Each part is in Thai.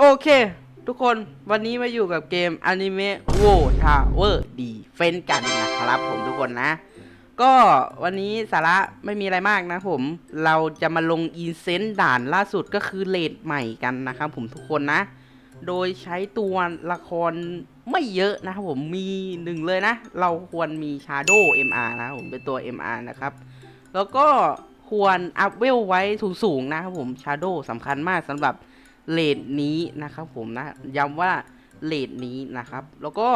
โอเค ทุกคนวันนี้มาอยู่กับเกมอนิเมะโวทาเวอร์ดีเฟนกันนะครับผมทุกคนนะ ก็วันนี้สาระไม่มีอะไรมากนะผม เราจะมาลงอินเซนต์ด่านล่าสุดก็คือเลดใหม่กันนะครับผมทุกคนนะ โดยใช้ตัวละครไม่เยอะนะครับผมมีหนึ่งเลยนะ เราควรมี Shadow MR นะผมเป็นตัว MR นะครับ แล้วก็ควรอัพเวลไว้สูงๆนะครับผม Shadow สำคัญมากสำหรับ เลดนี้นะครับผมนะย้ำว่าเลดนี้นะครับ แล้วก็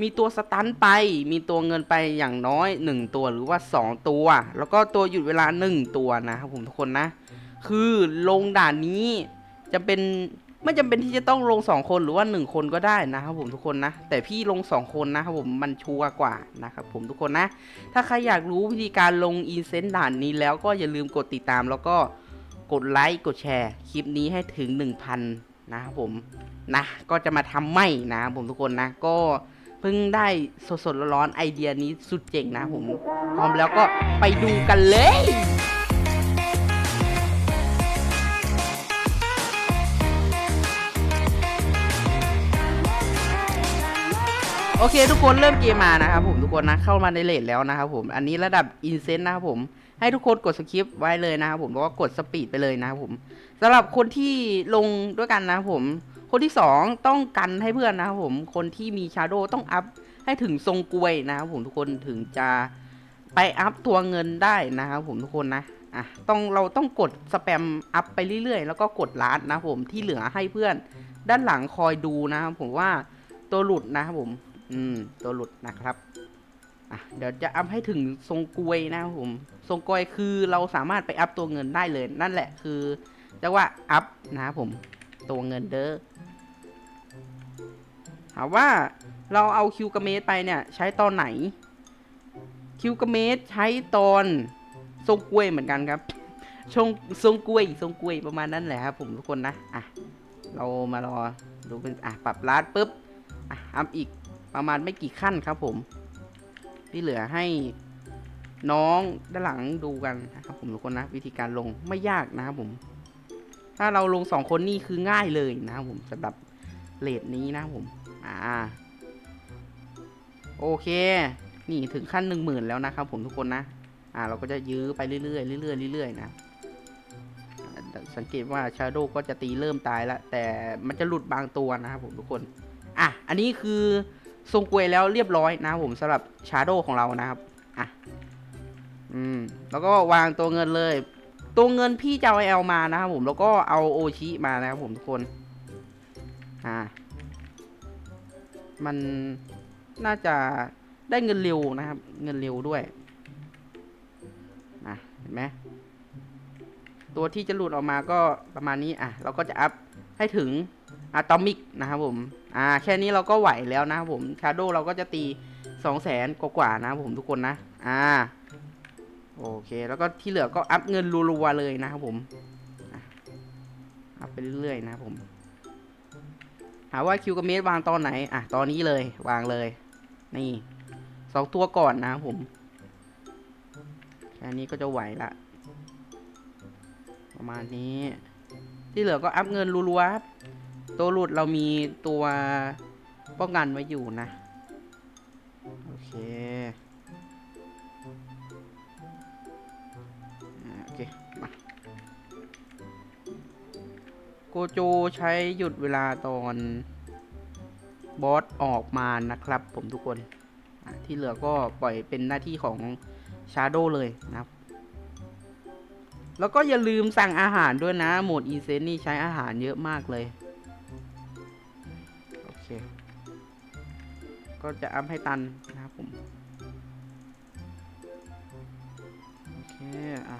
มีตัวสตันไป มีตัวเงินไปอย่างน้อย 1 ตัวหรือว่า 2 ตัว แล้วก็ตัวหยุดเวลา 1 ตัวนะครับผมทุกคนนะ คือลงด่านนี้จะเป็นไม่จำเป็นที่จะต้องลง 2 คนหรือว่า 1 คนก็ได้นะครับผมทุกคนนะ แต่พี่ลง 2 คนนะครับผมมันชัวร์กว่านะครับผมทุกคนนะ ถ้าใครอยากรู้วิธีการลงอินเซนต์ด่านนี้แล้วก็อย่าลืมกดติดตามแล้วก็ กดไลค์กดแชร์คลิปนี้ให้ถึง 1,000 นะครับผมนะ ก็จะมาทำไม่นะผมทุกคนนะ ก็เพิ่งได้สดๆร้อนๆไอเดียนี้สุดเจ๋งนะผมพร้อมแล้วก็ไปดูกันเลยโอเคทุกคนเริ่มเกมมานะครับผมทุกคนนะเข้ามาในเลทแล้วนะครับผมอันนี้ระดับอินเซนต์นะครับผม ให้ทุกคนกดสคริปต์ไว้เลยนะครับผมแล้วก็กดสปีดไปเลยนะครับผมสำหรับคนที่ลงด้วยกันนะครับผมคนที่สองต้องกันให้เพื่อนนะครับผมคนที่มีชาโดต้องอัพให้ถึงทรงกลวยนะครับผมทุกคนถึงจะไปอัพตัวเงินได้นะครับผมทุกคนนะอะต้องเราต้องกดสแปมอัพไปเรื่อยๆ แล้วก็กดลัดนะครับผมที่เหลือให้เพื่อน ด้านหลังคอยดูนะครับผมว่าตัวหลุดนะครับผม อืม ตัวหลุดนะครับ อะเดี๋ยวจะอัพให้ถึงทรงกลวยนะครับผม ทรงกลวยคือเราสามารถไปอัพตัวเงินได้เลย นั่นแหละคือเรียกว่าอัพนะครับผม ตัวเงินเด้อถามว่าเราเอาคิวกระเมตไปเนี่ย ใช้ตอนไหน คิวกระเมตใช้ตอนทรงกลวยเหมือนกันครับชงทรงกลวยทรงกลวยประมาณนั้นแหละครับผมทุกคนนะอะเรามารอดูเป็นอะปรับลาดปุ๊บอะอัพอีกประมาณไม่กี่ขั้นครับผม ที่เหลือให้น้องด้านหลังดูกันนะครับผมทุกคนนะ วิธีการลงไม่ยากนะครับผม ถ้าเราลงสองคนนี่คือง่ายเลยนะครับผมสำหรับเลทนี้นะครับผม อ่า โอเค นี่ถึงขั้นหนึ่งหมื่นแล้วนะครับผมทุกคนนะ อ่า เราก็จะยื้อไปเรื่อยๆเรื่อยๆเรื่อยๆนะอ่าสังเกตว่าชาโดก็จะตีเริ่มตายแล้วแต่มันจะหลุดบางตัวนะครับผมทุกคน อะ อันนี้คือ ทรงกวยแล้วเรียบร้อยนะผมสำหรับชาร์โดของเรานะครับอะอืมแล้วก็วางตัวเงินเลย ตัวเงินพี่จะเอาเอลมานะครับผมแล้วก็เอาโอชิมานะครับผมทุกคนอ่ามันน่าจะได้เงินเร็วนะครับ เงินเร็วด้วยนะเห็นไหมตัวที่จะหลุดออกมาก็ประมาณนี้อะ เราก็จะอัพให้ถึง อะตอมิกนะครับผม อ่า แค่นี้เราก็ไหวแล้วนะครับผมชาโดเราก็จะตีสองแสนกว่าๆนะครับผมทุกคนนะ อ่า โอเค แล้วก็ที่เหลือก็อัพเงินรัวๆเลยนะครับผม อัพไปเรื่อยๆนะครับผม หาว่าคิวกับเมสวางตอนไหน อะ ตอนนี้เลยวางเลย นี่สองตัวก่อนนะครับผม แค่นี้ก็จะไหวละประมาณนี้ ที่เหลือก็อัพเงินรัวๆครับ ตัวหลุดเรามีตัวป้องกันไว้อยู่นะ โอเคโอเค มาโกโจใช้หยุดเวลาตอน บอสออกมานะครับผมทุกคน ที่เหลือก็ปล่อยเป็นหน้าที่ของชาโดเลยนะครับแล้วก็อย่าลืมสั่งอาหารด้วยนะ โหมดอีเซนนี่ใช้อาหารเยอะมากเลย ก็จะอัพให้ตันนะครับผม โอเค อะ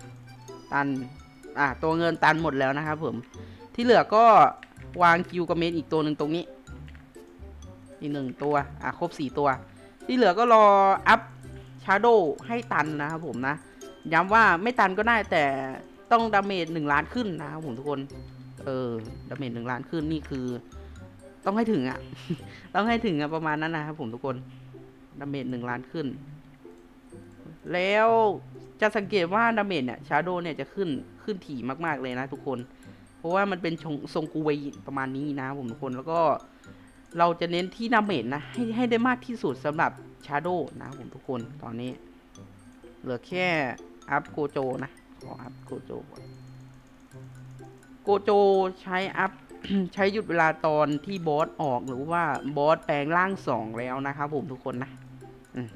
ตัน อะ ตัวเงินตันหมดแล้วนะครับผม ที่เหลือก็วางคิวกับเมนอีกตัวหนึ่งตรงนี้ อีกหนึ่งตัว อะ ครบสี่ตัว ที่เหลือก็รออัพชาร์โดให้ตันนะครับผมนะ ย้ำว่าไม่ตันก็ได้แต่ต้องดาเมจหนึ่งล้านขึ้นนะครับผมทุกคน เออ ดาเมจหนึ่งล้านขึ้นนี่คือ ต้องให้ถึงอะ่ะ ต้องให้ถึงอะประมาณนั้นนะครับผมทุกคนดาเมจหนึ่งล้านขึ้น แล้วจะสังเกตว่าดาเมจเนี่ยชาโดเนี่ยจะขึ้นขึ้นถี่มากๆเลยนะทุกคนผราะว่ามันเป็นชงทรงกูเวย์ประมาณนี้นะผมทุกคนแล้วก็เราจะเน้นที่ดาเมจนะให้ให้ได้มากที่สุดสำหรับชาโดนะผมทุกคนตอนนี้ เหลือแค่อัพโกโจนะขออัพโกโจโกโจใช้อัพ ใช้หยุดเวลาตอนที่บอสออกหรือว่าบอสแปลงร่างสองแล้วนะครับผมทุกคนนะอืม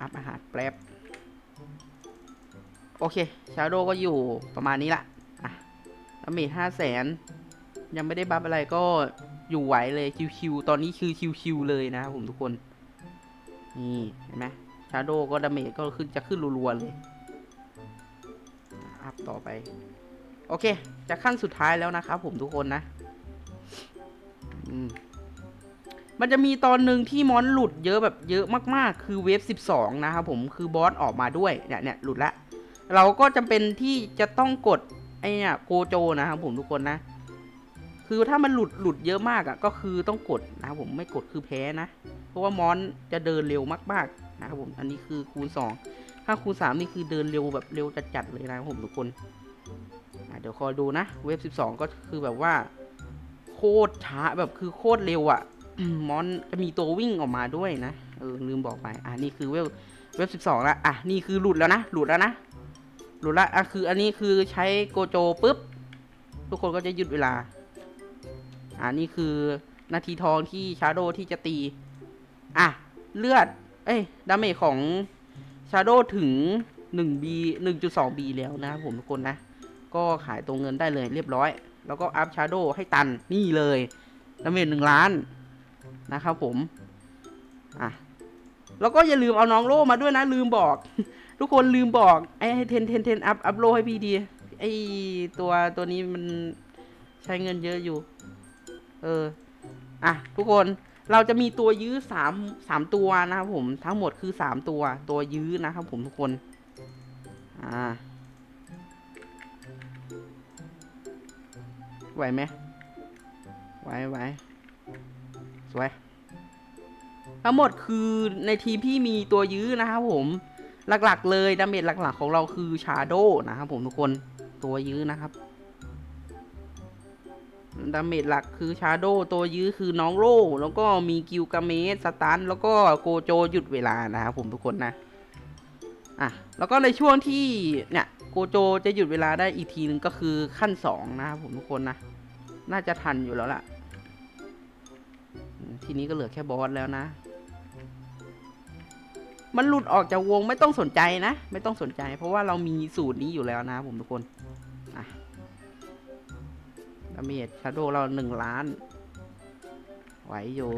อัพอาหารแป๊บโอเค ชาโดก็อยู่ประมาณนี้ละอะดาเมจห้าแสน ยังไม่ได้บัฟอะไรก็อยู่ไหวเลยคิวๆ ตอนนี้คือคิวๆ เลยนะครับผมทุกคน นี่เห็นไหมชาโดก็ดาเมจก็ขึ้นจะขึ้นรัวๆ เลย อัพต่อไป โอเค จะขั้นสุดท้ายแล้วนะครับผมทุกคนนะมันจะมีตอนหนึ่งที่มอนหลุดเยอะแบบเยอะมากๆ คือเวฟ 12 นะครับผมคือบอสออกมาด้วยเนี่ยเนี่ยหลุดละเราก็จำเป็นที่จะต้องกดไอ้เนี่ยโกโจนะครับผมทุกคนนะ คือถ้ามันหลุดหลุดเยอะมากอะ่ะ ก็คือต้องกดนะครับผมไม่กดคือแพ้นะ เพราะว่ามอนจะเดินเร็วมากๆนะครับผมอันนี้คือคูณ 2 ถ้าคูณ 3 นี่คือเดินเร็วแบบเร็วจัดๆเลยนะครับผมทุกคน เดี๋ยวคอยดูนะ เวฟ 12 ก็คือแบบว่า โคตรช้าแบบคือโคตรเร็วอะ่ะ มอนจะมีตัววิ่งออกมาด้วยนะ เออ ลืมบอกไป อะ นี่คือเวฟเวฟ 12ล้วอะ นี่คือหลุดแล้วนะ หลุดแล้วนะ หลุดละ อะ คืออันนี้คือใช้โกโจปุ๊บ ทุกคนก็จะหยุดเวลา อ่านี่คือนาทีทองที่ชาโดที่จะตี อะ เลือด เอ้ย ดาเมจของชาโดถึง 1B 1.2B แล้วนะครับผมทุกคนนะ ก็ขายตัวเงินได้เลยเรียบร้อย แล้วก็อัพชาร์โดให้ตันนี่เลยดาเมจหนึ่งล้านนะครับผม อะ แล้วก็อย่าลืมเอาน้องโลมาด้วยนะ ลืมบอก ทุกคนลืมบอกไอ้เทนเทนเทนอัพอัพโลให้พี่ดีไอ้ตัวตัวนี้มันใช้เงินเยอะอยู่ เออ อะ ทุกคนเราจะมีตัวยื้อสามสามตัวนะครับผมทั้งหมดคือสามตัว ตัวยื้อนะครับผมทุกคน อ่า ไหวไหมไหวไหวสวย ทั้งหมดคือในทีมพี่มีตัวยื้อนะครับผม หลักๆ เลยดาเมจหลักๆ ของเราคือชาโดนะครับผมทุกคนตัวยื้อนะครับดาเมจหลักคือชาโดตัวยื้อคือน้องโร่แล้วก็มีกิลกาเมสสตันแล้วก็โกโจหยุดเวลานะครับผมทุกคนนะ อะ แล้วก็ในช่วงที่เนี่ย โกโจจะหยุดเวลาได้อีกทีนึงก็คือขั้นสองนะครับผมทุกคนนะ น่าจะทันอยู่แล้วล่ะ ทีนี้ก็เหลือแค่บอสแล้วนะ มันหลุดออกจากวงไม่ต้องสนใจนะ ไม่ต้องสนใจ เพราะว่าเรามีสูตรนี้อยู่แล้วนะผมทุกคนอะดาเมจชาโดเราหนึ่งล้าน ไหวอยู่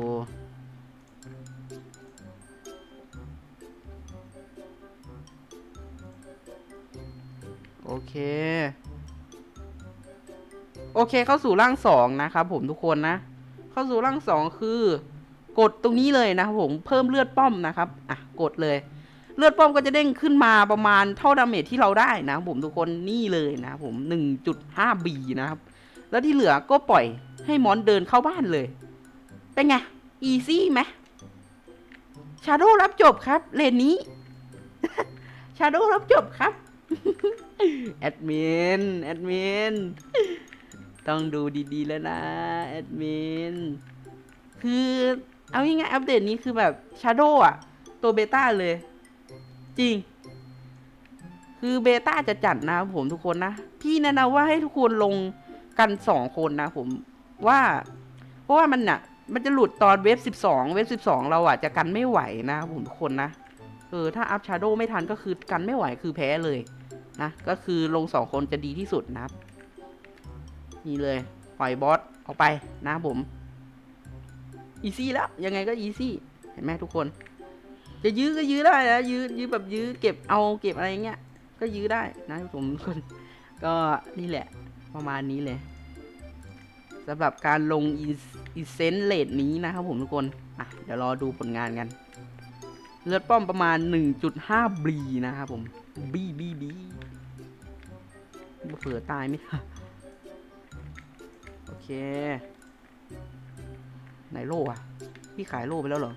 โอเค โอเคเข้าสู่ร่างสองนะครับผมทุกคนนะ เข้าสู่ร่างสองคือกดตรงนี้เลยนะครับผมเพิ่มเลือดป้อมนะครับอะกดเลย เลือดป้อมก็จะเด้งขึ้นมาประมาณเท่าดาเมจที่เราได้นะผมทุกคนนี่เลยนะผม 1.5B นะครับ แล้วที่เหลือก็ปล่อยให้มอนเดินเข้าบ้านเลย เป็นไง อีซี่ไหมชาโดรับจบครับเลนนี้ชาโดรับจบครับ แอดมิน แอดมิน ต้องดูดีๆแล้วนะ แอดมิน คือเอาง่ายๆอัปเดตนี้คือแบบชาร์โดอะตัวเบต้าเลย จริง คือเบต้าจะจัดนะผมทุกคนนะ พี่แนะนำว่าให้ทุกคนลงกันสองคนนะผมว่า เพราะว่ามันน่ะมันจะหลุดตอนเวฟสิบสองเวฟสิบสองเราอะจะกันไม่ไหวนะผมทุกคนนะ เออ ถ้าอัพชาร์โดไม่ทันก็คือกันไม่ไหวคือแพ้เลย นะ ก็คือลงสองคนจะดีที่สุดนะครับ นี่เลย ปล่อยบอสออกไปนะผม อีซี่แล้ว ยังไงก็อีซี่ เห็นไหมทุกคน จะยื้อก็ยื้อได้นะยื้อยื้อแบบยื้อเก็บเอาเก็บอะไรเงี้ย ก็ยื้อได้นะผมทุกคน ก็นี่แหละ ประมาณนี้เลยสำหรับการลงอินเซนเลดนี้นะครับผมทุกคน อะ เดี๋ยวรอดูผลงานกัน เลือดป้อมประมาณ 1.5บีนะครับผม บีบีบีเผื่อตายไหมโอเค ไหนโล่อะพี่ขายโล่ไปแล้วเหรอ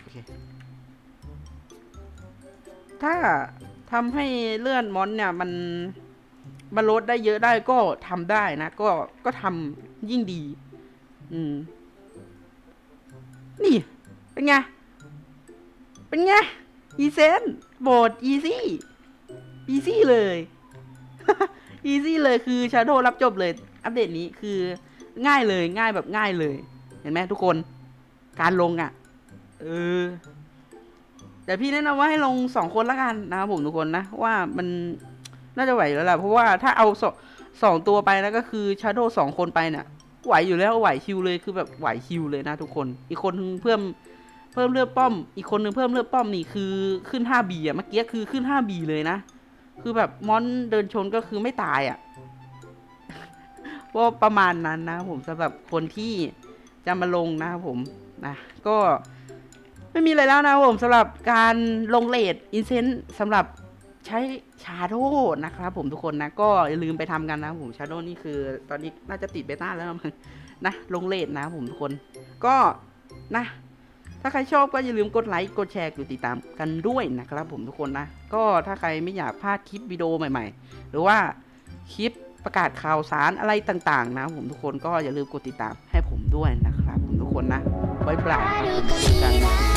โอเค ถ้าทำให้เลื่อนมอนเนี่ยมันมันลดได้เยอะได้ก็ทำได้นะ ก็ก็ทำยิ่งดี อืม นี่ เป็นไง เป็นไง อีเซนโบดอีซี่ อีซี่เลย อีซี่เลยคือชาโดรับจบเลย อัปเดตนี้คือง่ายเลยง่ายแบบง่ายเลย เห็นไหมทุกคน การลงอะ่ะ เออ แต่พี่แนะนำว่าให้ลงสองคนละกันนะครับผมทุกคนนะ ว่ามันน่าจะไหวแล้วล่ะ เพราะว่าถ้าเอาสองสองตัวไปนะก็คือชาโดสองคนไปเนี่ยไหวอยู่แล้วไหวคิวเลยคือแบบไหวคิวเลยนะทุกคน อีกคนเพิ่ม พิ่มเลือดป้อม อีกคนนึงเพิ่มเลือดป้อมนี่คือขึ้น 5B อะเมื่อกี้คือขึ้น 5B เลยนะ คือแบบมอนเดินชนก็คือไม่ตายอะว่าประมาณนั้นนะผมสำหรับคนที่จะมาลงนะครับผมนะก็ไม่มีอะไรแล้วนะผมสำหรับการลงเลทอินเซนต์สำหรับใช้ชาโดนะครับผมทุกคนนะ ก็อย่าลืมไปทำกันนะผมชาโดนี่คือ ตอนนี้น่าจะติดเบต้าแล้วมั้งนะลงเลทนะผมทุกคน ก็นะ ถ้าใครชอบก็อย่าลืมกดไลค์กดแชร์กดติดตามกันด้วยนะครับ ผมทุกคนนะ ก็ถ้าใครไม่อยากพลาดคลิปวิดีโอใหม่ ๆ หรือว่าคลิปประกาศข่าวสารอะไรต่าง ๆ นะ ผมทุกคนก็อย่าลืมกดติดตามให้ผมด้วยนะครับ ผมทุกคนนะไว้เปล่าครับผมเจอกัน